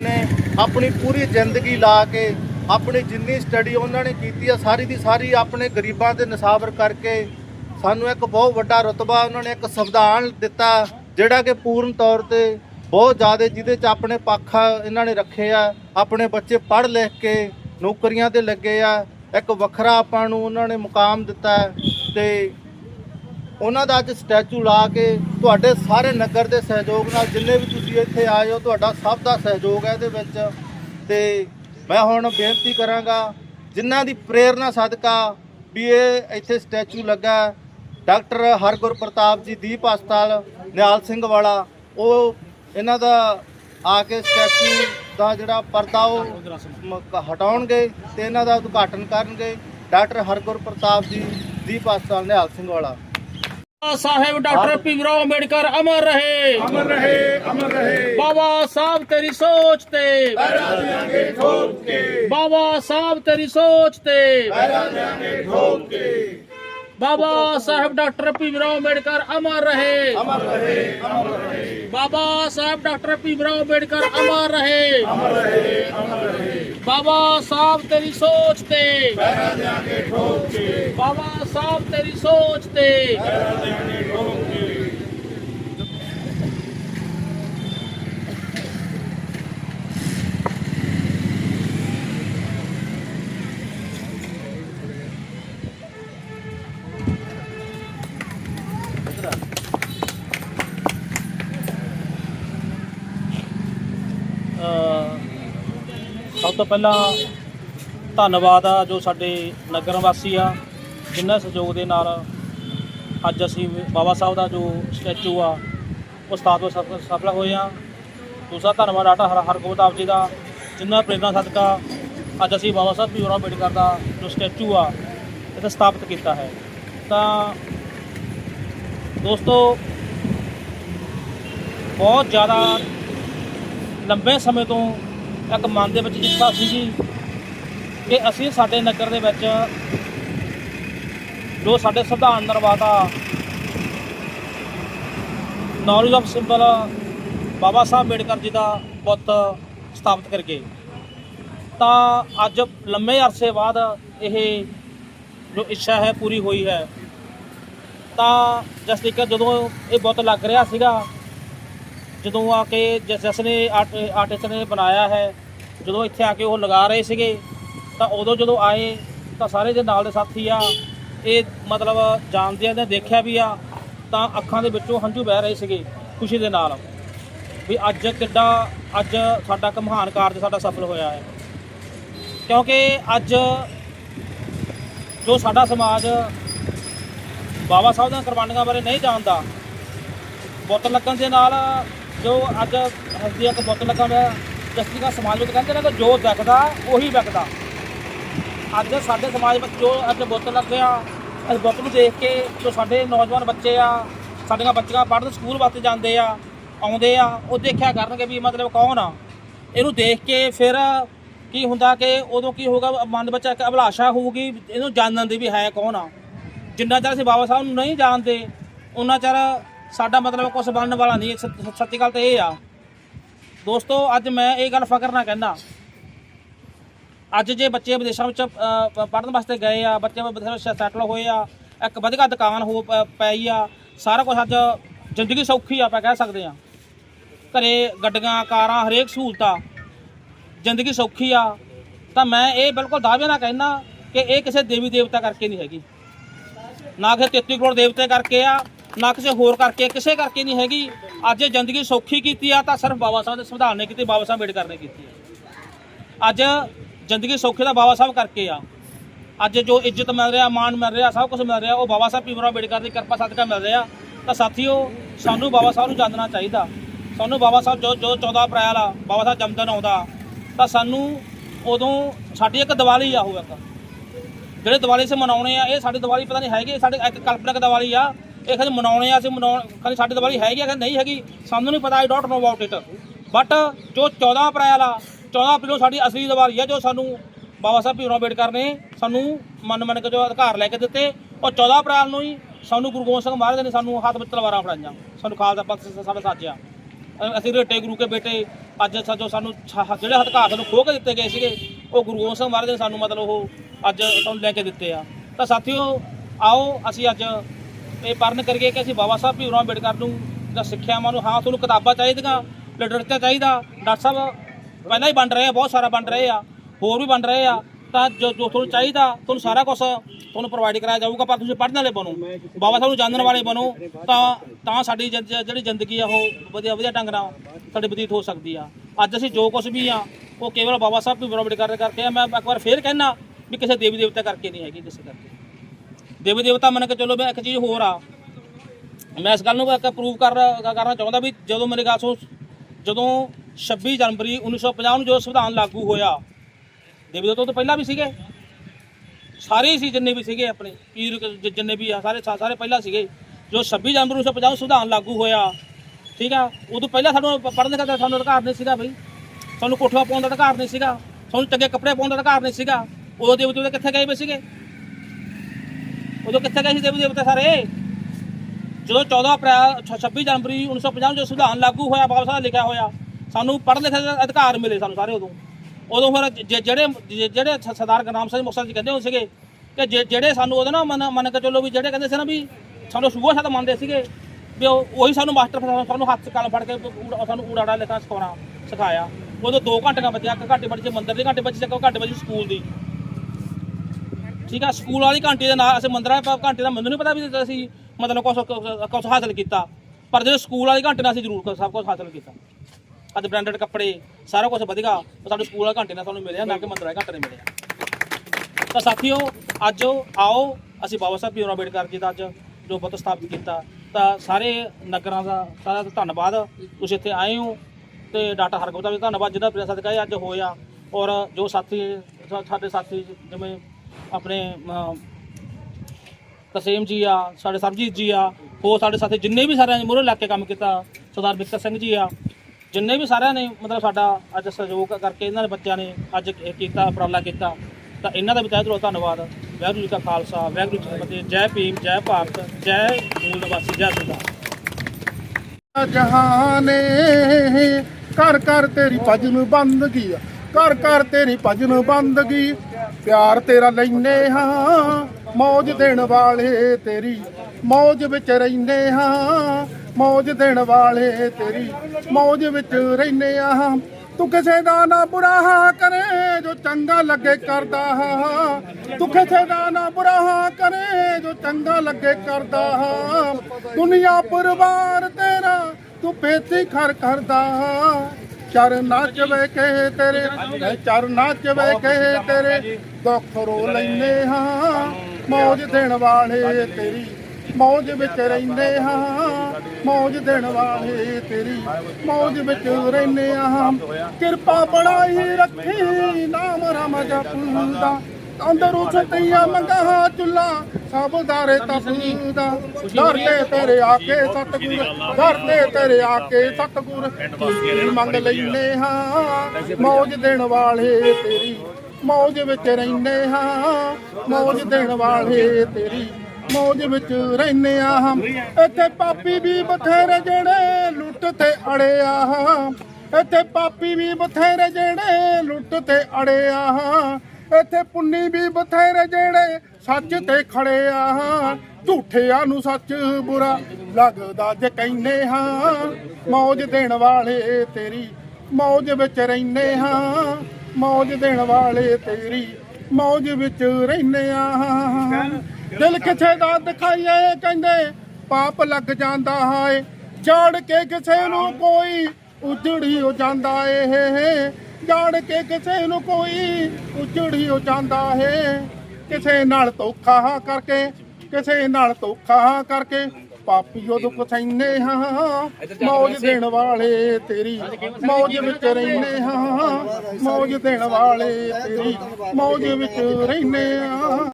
ਨੇ ਆਪਣੀ ਪੂਰੀ ਜ਼ਿੰਦਗੀ ਲਾ ਕੇ ਆਪਣੀ ਜਿੰਨੀ ਸਟੱਡੀ ਉਹਨਾਂ ਨੇ ਕੀਤੀ ਆ, ਸਾਰੀ ਦੀ ਸਾਰੀ ਆਪਣੇ ਗਰੀਬਾਂ 'ਤੇ ਨਿਸਾਬਰ ਕਰਕੇ ਸਾਨੂੰ ਇੱਕ ਬਹੁਤ ਵੱਡਾ ਰਤਬਾ, ਉਹਨਾਂ ਨੇ ਇੱਕ ਸੰਵਿਧਾਨ ਦਿੱਤਾ ਜਿਹੜਾ ਕਿ ਪੂਰਨ ਤੌਰ ਤੇ ਬਹੁਤ ਜ਼ਿਆਦਾ ਜਿਹਦੇ ਚ ਆਪਣੇ ਪੱਖ ਇਹਨਾਂ ਨੇ ਰੱਖੇ ਆ, ਆਪਣੇ ਬੱਚੇ ਪੜ੍ਹ ਲਿਖ ਕੇ ਨੌਕਰੀਆਂ ਤੇ ਲੱਗੇ ਆ, ਇੱਕ ਵੱਖਰਾ ਆਪਾਂ ਨੂੰ ਉਹਨਾਂ ਨੇ ਮੁਕਾਮ ਦਿੱਤਾ ਹੈ ਤੇ ਉਹਨਾਂ ਦਾ ਅੱਜ ਸਟੈਚੂ ਲਾ ਕੇ ਤੁਹਾਡੇ ਸਾਰੇ ਨਗਰ ਦੇ ਸਹਿਯੋਗ ਨਾਲ ਜਿੰਨੇ ਵੀ ਤੁਸੀਂ ਇੱਥੇ ਆਏ ਹੋ, ਤੁਹਾਡਾ ਸਭ ਦਾ ਸਹਿਯੋਗ ਹੈ ਇਹਦੇ ਵਿੱਚ। ਤੇ ਮੈਂ ਹੁਣ ਬੇਨਤੀ ਕਰਾਂਗਾ, ਜਿਨ੍ਹਾਂ ਦੀ ਪ੍ਰੇਰਣਾ ਸਦਕਾ ਵੀ ਇਹ ਇੱਥੇ ਸਟੈਚੂ ਲੱਗਾ ਡਾਕਟਰ ਹਰਗੁਰ ਪ੍ਰਤਾਪ ਜੀ ਦੀਪ ਹਸਪਤਾਲ, ਨਿਹਾਲ ਸਿੰਘ ਵਾਲਾ, ਉਹ ਇਹਨਾਂ ਦਾ ਆ ਕੇ ਸਟੈਚੂ ਦਾ ਜਿਹੜਾ ਪਰਦਾ ਉਹ ਹਟਾਉਣਗੇ ਤੇ ਇਹਨਾਂ ਦਾ ਉਦਘਾਟਨ ਕਰਨਗੇ। ਡਾਕਟਰ ਹਰਗੁਰ ਪ੍ਰਤਾਪ ਜੀ ਦੀਪ ਹਸਪਤਾਲ, ਨਿਹਾਲ ਸਿੰਘ ਵਾਲਾ। ਸਾਹਿਬ ਡਾਕਟਰ ਭੀਮਰਾਓ ਅੰਬੇਡਕਰ ਅਮਰ ਰਹੇ। ਅਮਰ ਰਹੇ ਅਮਰ ਰਹੇ। ਬਾਬਾ ਸਾਹਿਬ ਤੇਰੀ ਸੋਚ ਤੇ। ਪੈਰਾ ਦੇਾਂਗੇ ਠੋਕ ਕੇ। ਬਾਬਾ ਸਾਹਿਬ ਤੇਰੀ ਸੋਚ ਤੇ। ਪੈਰਾ ਦੇਾਂਗੇ ਠੋਕ ਕੇ। ਬਾਬਾ ਸਾਹਿਬ ਡਾਕਟਰ ਭੀਮਰਾਓ ਅੰਬੇਡਕਰ ਅਮਰ ਰਹੇ। ਅਮਰ ਰਹੇ ਅਮਰ ਰਹੇ। ਬਾਬਾ ਸਾਹਿਬ ਡਾਕਟਰ ਭੀਮਰਾਓ ਅੰਬੇਡਕਰ ਅਮਰ ਰਹੇ। ਅਮਰ ਰਹੇ ਅਮਰ ਰਹੇ। ਬਾਬਾ ਸਾਹਿਬ ਤੇਰੀ ਸੋਚ ਤੇ। ਪੈਰਾਂ ਦੇ ਅੱਗੇ ਠੋਕ ਕੇ। ਬਾਬਾ ਸਾਹਿਬ ਤੇਰੀ ਸੋਚ ਤੇ। ਪੈਰਾਂ ਦੇ ਸਭ ਤੋਂ ਪਹਿਲਾਂ ਧੰਨਵਾਦ ਆ ਜੋ ਸਾਡੇ ਨਗਰ ਵਾਸੀ ਆ ਜਿਨ੍ਹਾਂ ਸਹਿਯੋਗ ਦੇ ਨਾਲ ਅੱਜ ਅਸੀਂ ਬਾਬਾ ਸਾਹਿਬ ਦਾ ਜੋ ਸਟੈਚੂ ਆ, ਉਹ ਸਥਾਪਿਤ ਸਫ- ਸਫਲ ਹੋਏ ਆ। ਦੂਸਰਾ ਧੰਨਵਾਦ ਡਾਟਾ ਹਰ, ਹਰਗੋਬਿੰਦ ਆਪ ਜੀ ਦਾ ਜਿਨ੍ਹਾਂ ਪ੍ਰੇਰਣਾ ਸਦਕਾ ਅੱਜ ਅਸੀਂ ਬਾਬਾ ਸਾਹਿਬ ਭੀਮਰਾਓ ਅੰਬੇਡਕਰ ਦਾ ਜੋ ਸਟੈਚੂ ਆ ਇਹਦਾ ਸਥਾਪਿਤ ਕੀਤਾ ਹੈ। ਤਾਂ ਦੋਸਤੋ, ਬਹੁਤ ਜ਼ਿਆਦਾ ਲੰਬੇ ਸਮੇਂ ਤੋਂ ਇੱਕ ਮਨ ਦੇ ਵਿੱਚ ਜਿੱਤਾ ਸੀ ਜੀ ਕਿ ਅਸੀਂ ਸਾਡੇ ਨਗਰ ਦੇ ਵਿੱਚ ਜੋ ਸਾਡੇ ਸੰਵਿਧਾਨ ਨਿਰਮਾਤਾ knowledge of symbol Baba Sahib Ambedkar ji ਦਾ ਬੁੱਤ ਸਥਾਪਿਤ ਕਰਕੇ। ਤਾਂ ਅੱਜ ਲੰਮੇ ਅਰਸੇ ਬਾਅਦ ਇਹ ਜੋ ਇੱਛਾ ਹੈ ਪੂਰੀ ਹੋਈ ਹੈ। ਤਾਂ ਜਿਸ ਤਰੀਕੇ ਜਦੋਂ ਇਹ ਬੁੱਤ ਲੱਗ ਰਿਹਾ ਸੀਗਾ ਜਦੋਂ ਆ ਕੇ ਜਿਸ ਜਿਸ ਨੇ ਆਰਟਿਸਟ ਨੇ ਬਣਾਇਆ ਹੈ, ਜਦੋਂ ਇੱਥੇ ਆ ਕੇ ਉਹ ਲਗਾ ਰਹੇ ਸੀਗੇ, ਤਾਂ ਉਦੋਂ ਜਦੋਂ ਆਏ, ਤਾਂ ਸਾਰੇ ਦੇ ਨਾਲ ਦੇ ਸਾਥੀ ਆ, ਇਹ ਮਤਲਬ ਜਾਣਦਿਆਂ ਨੇ ਦੇਖਿਆ ਵੀ ਆ, ਤਾਂ ਅੱਖਾਂ ਦੇ ਵਿੱਚੋਂ ਹੰਝੂ ਵਹਿ ਰਹੇ ਸੀਗੇ, ਖੁਸ਼ੀ ਦੇ ਨਾਲ। ਵੀ ਅੱਜ ਕਿੱਡਾ, ਅੱਜ ਸਾਡਾ ਇੱਕ ਮਹਾਨ ਕਾਰਜ ਸਾਡਾ ਸਫਲ ਹੋਇਆ ਹੈ। ਕਿਉਂਕਿ ਅੱਜ ਜੋ ਸਾਡਾ ਸਮਾਜ ਬਾਬਾ ਸਾਹਿਬ ਦੀਆਂ ਕੁਰਬਾਨੀਆਂ ਬਾਰੇ ਨਹੀਂ ਜਾਣਦਾ, ਬੁੱਤ ਲੱਗਣ ਦੇ ਨਾਲ ਜੋ ਅੱਜ ਹਸਦੀ ਇੱਕ ਬੁੱਤ ਲੱਗਣ ਦਾ ਜਸਟਿਕਾ ਸਮਾਜ ਵਿੱਚ ਕਹਿੰਦੇ ਨੇ ਕਿ ਜੋ ਦਿਖਦਾ ਉਹੀ ਵਿਕਦਾ ਅੱਜ ਸਾਡੇ ਸਮਾਜ ਵਿੱਚ ਜੋ ਅੱਜ ਬੁੱਤ ਲੱਗੇ ਆ ਇਸ ਬੁੱਤ ਨੂੰ ਦੇਖ ਕੇ ਜੋ ਸਾਡੇ ਨੌਜਵਾਨ ਬੱਚੇ ਆ, ਸਾਡੀਆਂ ਬੱਚੀਆਂ ਪੜ੍ਹਨ, ਸਕੂਲ ਵਾਸਤੇ ਜਾਂਦੇ ਆ, ਆਉਂਦੇ ਆ, ਉਹ ਦੇਖਿਆ ਕਰਨਗੇ ਵੀ ਮਤਲਬ ਕੌਣ ਆ। ਇਹਨੂੰ ਦੇਖ ਕੇ ਫਿਰ ਕੀ ਹੁੰਦਾ ਕਿ ਉਦੋਂ ਕੀ ਹੋਊਗਾ, ਮਨ ਵਿੱਚ ਇੱਕ ਅਭਿਲਾਸ਼ਾ ਹੋਊਗੀ ਇਹਨੂੰ ਜਾਣਨ ਦੀ ਵੀ ਹੈ ਕੌਣ ਆ। ਜਿੰਨਾ ਚਿਰ ਅਸੀਂ ਬਾਬਾ ਸਾਹਿਬ ਨੂੰ ਨਹੀਂ ਜਾਣਦੇ ਉਹਨਾਂ ਚਿਰ ਸਾਡਾ ਮਤਲਬ ਕੁਝ ਬਣਨ ਵਾਲਾ ਨਹੀਂ ਸੱਚ- ਸੱਚੀ ਗੱਲ ਤਾਂ ਇਹ ਆ। ਦੋਸਤੋ ਅੱਜ ਮੈਂ ਇਹ ਗੱਲ ਫਕਰ ਨਾਲ ਕਹਿੰਦਾ। ਅੱਜ ਜੇ ਬੱਚੇ ਵਿਦੇਸ਼ਾਂ ਵਿੱਚ ਅ, ਪੜ੍ਹਨ ਵਾਸਤੇ ਗਏ ਆ ਬੱਚੇ ਵਿਦੇਸ਼ਾਂ ਵਿੱਚ ਸੈਟਲ ਹੋਏ ਆ ਇੱਕ ਵਧੀਆ ਦੁਕਾਨ ਹੋ ਪ- ਪਈ ਆ ਸਾਰਾ ਕੁਝ ਅੱਜ ਜ਼ਿੰਦਗੀ ਸੌਖੀ ਆ ਆਪਾਂ ਕਹਿ ਸਕਦੇ ਆ। ਘਰੇ ਗੱਡੀਆਂ ਕਾਰਾਂ ਹਰੇਕ ਸਹੂਲਤਾਂ ਜ਼ਿੰਦਗੀ ਸੌਖੀ ਆ। ਤਾਂ ਮੈਂ ਇਹ ਬਿਲਕੁਲ ਦਾਅਵੇ ਨਾਲ ਕਹਿਣਾ ਕਿ ਇਹ ਕਿਸੇ ਦੇਵੀ ਦੇਵਤਾ ਕਰਕੇ ਨਹੀਂ ਹੈਗੀ। ਨਾ ਕਿ 33 ਕਰੋੜ ਦੇਵਤੇ ਕਰਕੇ ਆ ਨਾ ਕਿਸੇ ਹੋਰ ਕਰਕੇ, ਕਿਸੇ ਕਰਕੇ ਨਹੀਂ ਹੈਗੀ। ਅੱਜ ਇਹ ਜ਼ਿੰਦਗੀ ਸੌਖੀ ਕੀਤੀ ਆ, ਤਾਂ ਸਿਰਫ ਬਾਬਾ ਸਾਹਿਬ ਦੇ ਸੰਵਿਧਾਨ ਨੇ ਕੀਤੀ, ਬਾਬਾ ਸਾਹਿਬ ਅੰਬੇਡਕਰ ਨੇ ਕੀਤੀ ਆ। ਅੱਜ ਜ਼ਿੰਦਗੀ ਸੌਖੀ ਦਾ ਬਾਬਾ ਸਾਹਿਬ ਕਰਕੇ ਆ। ਅੱਜ ਜੋ ਇੱਜ਼ਤ ਮਿਲ ਰਿਹਾ, ਮਾਣ ਮਿਲ ਰਿਹਾ, ਸਭ ਕੁਝ ਮਿਲ ਰਿਹਾ, ਉਹ ਬਾਬਾ ਸਾਹਿਬ ਭੀਮਰਾਓ ਅੰਬੇਡਕਰ ਦੀ ਕਿਰਪਾ ਸਦਕਾ ਮਿਲ ਰਿਹਾ। ਤਾਂ ਸਾਥੀਓ, ਸਾਨੂੰ ਬਾਬਾ ਸਾਹਿਬ ਨੂੰ ਜਾਣਨਾ ਚਾਹੀਦਾ। ਸਾਨੂੰ ਬਾਬਾ ਸਾਹਿਬ ਜੋ ਜੋ 14 ਅਪ੍ਰੈਲ ਆ, ਬਾਬਾ ਸਾਹਿਬ ਜਨਮਦਿਨ ਆਉਂਦਾ, ਤਾਂ ਸਾਨੂੰ ਉਦੋਂ ਸਾਡੀ ਇੱਕ ਦੀਵਾਲੀ ਆ ਉਹ ਇੱਕ। ਜਿਹੜੇ ਦੀਵਾਲੀ ਸੇ ਮਨਾਉਣੇ ਆ, ਇਹ ਸਾਡੀ ਦੀਵਾਲੀ ਪਤਾ ਨਹੀਂ ਹੈਗੀ, ਸਾਡੇ ਇੱਕ ਕਲਪਨਾ ਦੀਵਾਲੀ ਆ। ਇਹ ਕਹਿੰਦੇ ਮਨਾਉਣੇ ਆ, ਅਸੀਂ ਮਨਾਉਣ, ਕਹਿੰਦੇ ਸਾਡੀ ਦੀਵਾਲੀ ਹੈਗੀ ਆ ਕਿ ਨਹੀਂ ਹੈਗੀ, ਸਾਨੂੰ ਨਹੀਂ ਪਤਾ I don't know about it but ਜੋ 14 ਅਪ੍ਰੈਲ ਆ 14 ਅਪ੍ਰੈਲ ਨੂੰ ਸਾਡੀ ਅਸਲੀ ਦੀਵਾਲੀ ਆ, ਜੋ ਸਾਨੂੰ ਬਾਬਾ ਸਾਹਿਬ ਭੀਮਰਾਓ ਅੰਬੇਡਕਰ ਨੇ ਸਾਨੂੰ ਮੰਨ ਮੰਨ ਕੇ ਜੋ ਅਧਿਕਾਰ ਲੈ ਕੇ ਦਿੱਤੇ, ਉਹ 14 ਅਪ੍ਰੈਲ ਨੂੰ ਹੀ ਸਾਨੂੰ ਗੁਰੂ ਗੋਬਿੰਦ ਸਿੰਘ ਮਹਾਰਾਜ ਨੇ ਸਾਨੂੰ ਹੱਥ ਵਿੱਚ ਤਲਵਾਰਾਂ ਫੜਾਈਆਂ, ਸਾਨੂੰ ਖਾਲਸਾ ਪੰਥ ਸਾਡਾ ਸਾਜਿਆ। ਅਸੀਂ ਰੇਟੇ ਗੁਰੂ ਕੇ ਬੇਟੇ, ਅੱਜ ਜੋ ਸਾਨੂੰ ਜਿਹੜੇ ਹਥਕਾਰ ਸਾਨੂੰ ਖੋਹ ਕੇ ਦਿੱਤੇ ਗਏ ਸੀਗੇ, ਉਹ ਗੁਰੂ ਗੋਬਿੰਦ ਸਿੰਘ ਮਹਾਰਾਜ ਨੇ ਸਾਨੂੰ ਮਤਲਬ ਉਹ ਅੱਜ ਤੁਹਾਨੂੰ ਲੈ ਕੇ ਦਿੱਤੇ ਆ। ਤਾਂ ਸਾਥੀਓ, ਆਓ, ਅਸੀਂ ਅੱਜ ਇਹ ਪਰਨ ਕਰੀਏ ਕਿ ਅਸੀਂ ਬਾਬਾ ਸਾਹਿਬ ਭੀਮ ਅੰਬੇਡਕਰ ਨੂੰ ਦਾ ਸਿੱਖਿਆਵਾਂ ਨੂੰ, ਹਾਂ, ਤੁਹਾਨੂੰ ਕਿਤਾਬਾਂ ਚਾਹੀਦੀਆਂ ਲਿਟਰੇਚਰ ਚਾਹੀਦਾ, ਡਾਕਟਰ ਸਾਹਿਬ, ਪਹਿਲਾਂ ਹੀ ਬਣ ਰਹੇ ਆ, ਬਹੁਤ ਸਾਰਾ ਬਣ ਰਹੇ ਆ, ਹੋਰ ਵੀ ਬਣ ਰਹੇ ਆ, ਤਾਂ ਜੋ ਜੋ ਤੁਹਾਨੂੰ ਚਾਹੀਦਾ, ਤੁਹਾਨੂੰ ਸਾਰਾ ਕੁਝ ਤੁਹਾਨੂੰ ਪ੍ਰੋਵਾਈਡ ਕਰਾਇਆ ਜਾਊਗਾ, ਪਰ ਤੁਸੀਂ ਪੜ੍ਹਨ ਵਾਲੇ ਬਣੋ, ਬਾਬਾ ਸਾਹਿਬ ਨੂੰ ਜਾਣਨ ਵਾਲੇ ਬਣੋ, ਤਾਂ ਤਾਂ ਸਾਡੀ ਜਿਹੜੀ ਜ਼ਿੰਦਗੀ ਆ, ਉਹ ਵਧੀਆ ਵਧੀਆ ਢੰਗ ਨਾਲ ਸਾਡੀ ਬਤੀਤ ਹੋ ਸਕਦੀ ਆ। ਅੱਜ ਅਸੀਂ ਜੋ ਕੁਝ ਵੀ ਆ, ਉਹ ਕੇਵਲ ਬਾਬਾ ਸਾਹਿਬ ਭੀਮ ਰਾਓ ਅੰਬੇਡਕਰ ਕਰਕੇ ਆ, ਮੈਂ ਇੱਕ ਵਾਰ ਫੇਰ ਕਹਿਣਾ ਵੀ ਕਿਸੇ ਦੇਵੀ ਦੇਵਤਾ ਕਰਕੇ ਨਹੀਂ ਹੈਗੀ, ਕਿਸੇ ਕਰਕੇ। ਦੇਵੀ ਦੇਵਤਾ ਮੰਨ ਕੇ ਚਲੋ ਮੈਂ ਇੱਕ ਚੀਜ਼ ਹੋਰ ਆ। ਮੈਂ ਇਸ ਗੱਲ ਨੂੰ ਇੱਕ ਪ੍ਰੂਵ ਕਰ ਕਰਨਾ ਚਾਹੁੰਦਾ ਵੀ ਜਦੋਂ ਮੇਰੇ ਗੱਲ ਸੁਣ, ਜਦੋਂ 26 ਜਨਵਰੀ 1950 ਨੂੰ ਜੋ ਸੰਵਿਧਾਨ ਲਾਗੂ ਹੋਇਆ ਦੇਵੀ ਦੇਵਤਾ ਤੋਂ ਪਹਿਲਾਂ ਵੀ ਸੀਗੇ। ਸਾਰੇ ਹੀ ਸੀ ਜਿੰਨੇ ਵੀ ਸੀਗੇ ਆਪਣੇ, ਪੀਰ ਜਿੰਨੇ ਵੀ ਆ, ਸਾਰੇ ਸਾਰੇ ਪਹਿਲਾਂ ਸੀਗੇ। ਜੋ 26 ਜਨਵਰੀ 1950 ਨੂੰ ਸੰਵਿਧਾਨ ਲਾਗੂ ਹੋਇਆ, ਠੀਕ ਆ, ਉਦੋਂ ਪਹਿਲਾਂ ਸਾਨੂੰ ਪੜ੍ਹਨ ਦਾ ਸਾਨੂੰ ਅਧਿਕਾਰ ਨਹੀਂ ਸੀਗਾ ਬਈ। ਸਾਨੂੰ ਕੋਠਾ ਪਾਉਣ ਦਾ ਅਧਿਕਾਰ ਨਹੀਂ ਸੀਗਾ, ਸਾਨੂੰ ਚੰਗੇ ਕੱਪੜੇ ਪਾਉਣ ਦਾ ਅਧਿਕਾਰ ਨਹੀਂ ਸੀਗਾ। ਉਦੋਂ ਦੇਵੀ ਦੇਵਤਾ ਕਿੱਥੇ ਗਏ ਵੇ ਸੀਗੇ? ਉਦੋਂ ਕਿੱਥੇ ਗਏ ਸੀ ਦੇਵੀ ਦੇਵਤਾ ਸਾਰੇ? ਜਦੋਂ 14 ਅਪ੍ਰੈਲ, ਛ- 26 ਜਨਵਰੀ 1950 ਜੋ ਸੰਵਿਧਾਨ ਲਾਗੂ ਹੋਇਆ, ਬਾਬਾ ਸਾਹਿਬ ਲਿਖਿਆ ਹੋਇਆ, ਸਾਨੂੰ ਪੜ੍ਹਨ ਲਿਖਣ ਦਾ ਅਧਿਕਾਰ ਮਿਲੇ ਸਾਨੂੰ ਸਾਰੇ ਉਦੋਂ। ਉਦੋਂ ਫਿਰ ਜ- ਜਿਹੜੇ ਜਿਹੜੇ ਸਰਦਾਰ ਗੁਰਨਾਮ ਸਿੰਘ ਮੁਕਤਸਰ ਜੀ ਕਹਿੰਦੇ ਹੁੰਦੇ ਸੀਗੇ ਕਿ ਜੇ- ਜਿਹੜੇ ਸਾਨੂੰ ਉਹਦੇ ਨਾ ਮੰਨ ਮੰਨ ਕੇ ਚੱਲੋ ਵੀ ਜਿਹੜੇ ਕਹਿੰਦੇ ਸੀ ਨਾ ਵੀ ਸਾਨੂੰ ਸੂਹਾ ਸਾਥ ਮੰਨਦੇ ਸੀਗੇ, ਵੀ ਉਹ, ਉਹੀ ਸਾਨੂੰ ਮਾਸਟਰ ਫਿਰ ਸਾਨੂੰ ਹੱਥ 'ਚ ਕਲਮ ਫੜ ਕੇ ਊੜਾ- ਸਾਨੂੰ ਊੜਾੜਾ ਲਿਖਣਾ ਸਿਖਾਉਣਾ, ਸਿਖਾਇਆ। ਉਦੋਂ 2 ਘੰਟੀਆਂ ਬੱਚੇ ਇੱਕ ਘੰਟੇ ਬੱਚੇ ਮੰਦਰ ਦੇ ਘੰਟੇ ਬੱਚੇ, ਇੱਕ ਘੰਟੇ ਬੱਚੇ ਸਕੂਲ ਦੀ। ਠੀਕ ਆ, ਸਕੂਲ ਵਾਲੀ ਘੰਟੀ ਦੇ ਨਾਲ, ਅਸੀਂ ਮੰਦਰਾਂ ਦੇ ਘੰਟੇ ਦਾ ਮੈਨੂੰ ਨਹੀਂ ਪਤਾ ਵੀ ਅਸੀਂ ਮਤਲਬ ਕੁਛ ਕੁਛ ਹਾਸਲ ਕੀਤਾ। ਪਰ ਜਦੋਂ ਸਕੂਲ ਵਾਲੀ ਘੰਟੇ ਨਾਲ ਅਸੀਂ ਜ਼ਰੂਰ ਸਭ ਕੁਝ ਹਾਸਲ ਕੀਤਾ। ਅੱਜ ਬ੍ਰਾਂਡਡ ਕੱਪੜੇ, ਸਾਰਾ ਕੁਝ ਵਧੀਆ। ਉਹ ਸਾਡੇ ਸਕੂਲ ਵਾਲੇ ਘੰਟੇ ਨਾਲ ਸਾਨੂੰ ਮਿਲਿਆ, ਨਾ ਕਿ ਮੰਦਰਾਂ ਦੇ ਘੰਟੇ ਨਾਲ ਮਿਲਿਆ। ਤਾਂ ਸਾਥੀਓ, ਅੱਜ ਆਓ, ਅਸੀਂ ਬਾਬਾ ਸਾਹਿਬ ਭੀਮ ਅੰਬੇਡਕਰ ਜੀ ਦਾ ਅੱਜ ਜੋ ਬੁੱਤ ਸਥਾਪਿਤ ਕੀਤਾ। ਤਾਂ ਸਾਰੇ ਨਗਰਾਂ ਦਾ ਸਾਰਾ ਧੰਨਵਾਦ। ਤੁਸੀਂ ਇੱਥੇ ਆਏ ਹੋ ਤੇ ਡਾਕਟਰ ਹਰਗੋਬਿੰਦ ਦਾ ਵੀ ਧੰਨਵਾਦ ਜਿਹਦਾ ਪ੍ਰੇਸ ਸਦਕਾ ਅੱਜ ਹੋਇਆ। ਔਰ ਜੋ ਸਾਥੀ ਸਾਡੇ ਸਾਥੀ ਜਿਵੇਂ ਆਪਣੇ ਅਮ, ਜੀ ਆ ਸਾਡੇ ਸਰਬਜੀਤ ਜੀ ਆ ਹੋਰ ਸਾਡੇ ਸਾਥੀ ਜਿੰਨੇ ਵੀ ਸਾਰਿਆਂ ਨੇ ਮੂਹਰੇ ਲੱਗ ਕੇ ਕੰਮ ਕੀਤਾ ਸਰਦਾਰ ਬਿਕਰ ਸਿੰਘ ਜੀ ਆ ਜਿੰਨੇ ਵੀ ਸਾਰਿਆਂ ਨੇ ਮਤਲਬ ਸਾਡਾ ਅੱਜ ਸਹਿਯੋਗ ਕਰਕੇ ਇਹਨਾਂ ਦੇ ਬੱਚਿਆਂ ਨੇ ਅੱਜ ਇਹ ਕੀਤਾ ਉਪਰਾਲਾ ਕੀਤਾ ਤਾਂ ਇਹਨਾਂ ਦਾ ਵੀ ਤਹਿ ਦਿਲੋਂ ਧੰਨਵਾਦ। ਵਾਹਿਗੁਰੂ ਜੀ ਕਾ ਖਾਲਸਾ ਵਾਹਿਗੁਰੂ ਜੀ ਕੀ ਫਤਿਹ। ਜੈ ਭੀਮ ਜੈ ਭਾਰਤ ਜੈ ਮੂਲ ਨਿਵਾਸੀ ਜੈ ਸਰਦਾਰ। ਜਹਾਨੇ ਕਰ ਕਰ ਤੇਰੀ ਭਜਨ ਬੰਦਗੀ ਕਰ ਕਰ ਤੇਰੀ ਭਜਨ ਬੰਦਗੀ। ਪਿਆਰ ਤੇਰਾ ਲੈਨੇ ਹਾਂ, ਮੌਜ ਦੇਣ ਵਾਲੇ ਤੇਰੀ, ਮੌਜ ਵਿੱਚ ਰਹਿੰਦੇ ਹਾਂ, ਮੌਜ ਦੇਣ ਵਾਲੇ ਤੇਰੀ, ਮੌਜ ਵਿੱਚ ਰਹਿੰਦੇ ਹਾਂ। ਤੂੰ ਕਿਸੇ ਦਾ ਨਾ ਬੁਰਾ ਕਰੇ ਜੋ ਚੰਗਾ ਲੱਗੇ ਕਰਦਾ ਹਾਂ। ਤੂੰ ਕਿਸੇ ਦਾ ਨਾ ਬੁਰਾ ਕਰੇ ਜੋ ਚੰਗਾ ਲੱਗੇ ਕਰਦਾ ਹਾਂ। ਦੁਨੀਆ ਪਰਿਵਾਰ ਤੇਰਾ, ਤੂੰ ਪੇਤੀ ਖਰ ਕਰਦਾ ਚਰ ਨੱਚਵੇ ਕੇ ਤੇਰੇ, ਮੈਂ ਚਰ ਨੱਚਵੇ ਕੇ ਤੇਰੇ ਦੁੱਖ ਰੋ ਲੈਨੇ ਹਾਂ। ਮੌਜ ਦੇਣ ਵਾਲੇ ਤੇਰੀ, ਮੌਜ ਵਿੱਚ ਰਹਿੰਦੇ ਹਾਂ। ਮੌਜ ਦੇਣ ਵਾਲੇ ਤੇਰੀ, ਮੌਜ ਵਿੱਚ ਰਹਿੰਦੇ ਹਾਂ। ਕਿਰਪਾ ਬਣਾਈ ਰੱਖੀ, ਨਾਮ ਰਾਮ ਜਪਦਾ ਅੰਦਰੋਂ ਸਤਈਆਂ ਮੰਗਾ ਚੁੱਲਾ ਸਭ ਦਾਰੇ ਤਪਦਾ ਦਰ ਤੇ ਤੇਰੇ ਆ ਕੇ ਸਤਗੁਰ ਦਰ ਤੇ ਤੇਰੇ ਆ ਕੇ ਸਤਗੁਰ ਕੀ ਮੰਗ ਲੈਨੇ ਹਾਂ। ਮੌਜ ਦੇਣ ਵਾਲੇ ਤੇਰੀ ਮੌਜ ਵਿੱਚ ਰਹਿੰਦੇ ਹਾਂ। ਮੌਜ ਦੇਣ ਵਾਲੇ ਤੇਰੀ ਮੌਜ ਵਿੱਚ ਰਹਿੰਦੇ ਆ ਇੱਥੇ ਪਾਪੀ ਵੀ ਬਥੇਰੇ ਜਿਹੜੇ ਲੁੱਟ ਤੇ ਅੜੇ ਆ ਇੱਥੇ ਪਾਪੀ ਵੀ ਬਥੇਰੇ ਜਿਹੜੇ ਲੁੱਟ ਤੇ ਅੜੇ ਆ ਇੱਥੇ ਪੁੰਨੀ ਵੀ ਬਥੇਰੇ ਜਿਹੜੇ ਸੱਚ ਤੇ ਖੜੇ ਆ। ਝੂਠਿਆਂ ਨੂੰ ਸੱਚ ਬੁਰਾ ਲੱਗਦਾ ਜੇ ਕਹਿੰਦੇ ਹਾਂ, ਮੌਜ ਦੇਣ ਵਾਲੇ ਤੇਰੀ ਮੌਜ ਵਿੱਚ ਰਹਿੰਦੇ ਹਾਂ। ਮੌਜ ਦੇਣ ਵਾਲੇ ਤੇਰੀ ਮੌਜ ਵਿੱਚ ਰਹਿੰਦੇ ਆ ਦਿਲ ਕਿਥੇ ਦਾ ਦਿਖਾਈਏ ਕਹਿੰਦੇ, ਪਾਪ ਲੱਗ ਜਾਂਦਾ ਹੈ ਜਾਣ ਕੇ ਕਿਸੇ ਨੂੰ ਕੋਈ ਉਜੜੀ ਹੋ ਜਾਂਦਾ ਏ। ਜਾਣ ਕੇ ਕਿਸੇ ਨੂੰ ਕੋਈ ਉਜੜੀ ਹੋ ਜਾਂਦਾ ਹੈ। ਕਿਸੇ ਨਾਲ ਧੋਖਾ ਕਰਕੇ ਕਿਸੇ ਨਾਲ ਧੋਖਾ ਕਰਕੇ ਪਾਪੀ ਉਹ ਕੁਥੈਨੇ ਹਾਂ। ਮੌਜ ਦੇਣ ਵਾਲੇ ਤੇਰੀ ਮੌਜ ਵਿੱਚ ਰਹਿੰਦੇ ਹਾਂ? ਮੌਜ ਦੇਣ ਵਾਲੇ ਤੇਰੀ ਮੌਜ ਵਿੱਚ ਰਹਿੰਦੇ ਹਾਂ।